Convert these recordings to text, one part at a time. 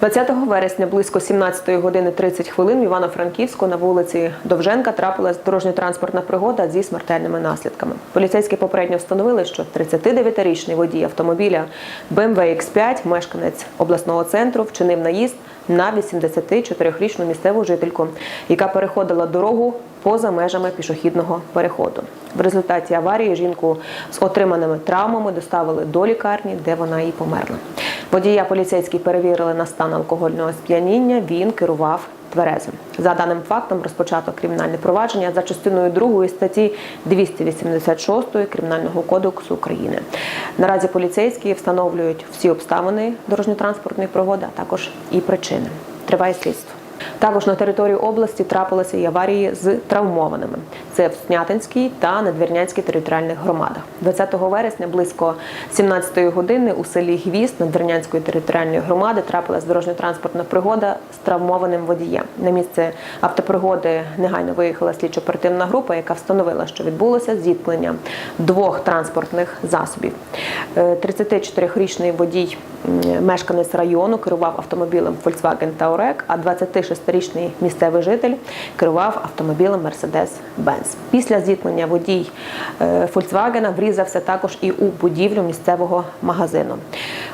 20 вересня близько 17 години 30 хвилин в Івано-Франківську на вулиці Довженка трапилась дорожньо-транспортна пригода зі смертельними наслідками. Поліцейські попередньо встановили, що 39-річний водій автомобіля BMW X5, мешканець обласного центру, вчинив наїзд на 84-річну місцеву жительку, яка переходила дорогу поза межами пішохідного переходу. В результаті аварії жінку з отриманими травмами доставили до лікарні, де вона і померла. Водія поліцейські перевірили на стан алкогольного сп'яніння. Він керував тверезим. За даним фактом розпочато кримінальне провадження за частиною 2 статті 286 Кримінального кодексу України. Наразі поліцейські встановлюють всі обставини дорожньо-транспортної пригоди, а також і причини. Триває слідство. Також на території області трапилися і аварії з травмованими. Це в Снятинській та Надвірнянській територіальних громадах. 20 вересня близько 17 години у селі Гвіст Надвірнянської територіальної громади трапилась дорожньо-транспортна пригода з травмованим водієм. На місце автопригоди негайно виїхала слідчо-оперативна група, яка встановила, що відбулося зіткнення двох транспортних засобів. Е, 34-річний водій мешканець району керував автомобілем Volkswagen Touareg, а 26-річний місцевий житель керував автомобілем Mercedes-Benz. Після зіткнення водій Volkswagen врізався також і у будівлю місцевого магазину.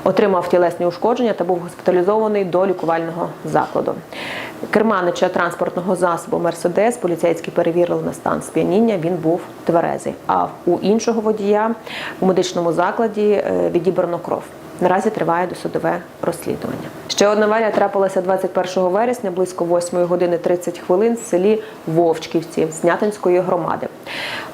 Отримав тілесні ушкодження та був госпіталізований до лікувального закладу. Керманича транспортного засобу Мерседес поліцейські перевірили на стан сп'яніння. Він був тверезий. А у іншого водія у медичному закладі е, відібрано кров. Наразі триває досудове розслідування. Ще одна аварія трапилася 21 вересня близько 8 години 30 хвилин в селі Вовчківці Снятинської громади.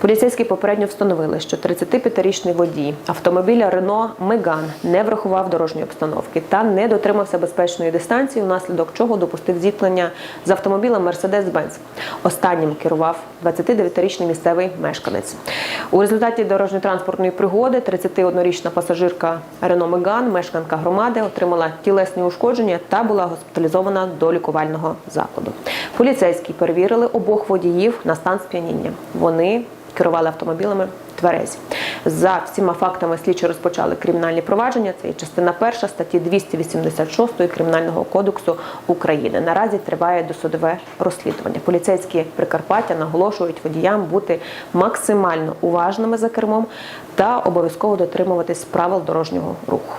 Поліцейські попередньо встановили, що 35-річний водій автомобіля Рено Меган не врахував дорожньої обстановки та не дотримався безпечної дистанції, внаслідок чого допустив зіткнення з автомобілем Mercedes-Benz. Останнім керував 29-річний місцевий мешканець. У результаті дорожньо-транспортної пригоди 31-річна пасажирка Рено Меган, мешканка громади, отримала тілесні ушкодження та була госпіталізована до лікувального закладу. Поліцейські перевірили обох водіїв на стан сп'яніння. Вони керували автомобілями тверезі. За всіма фактами слідчі розпочали кримінальні провадження. Це є частина перша статті 286 Кримінального кодексу України. Наразі триває досудове розслідування. Поліцейські Прикарпаття наголошують водіям бути максимально уважними за кермом та обов'язково дотримуватись правил дорожнього руху.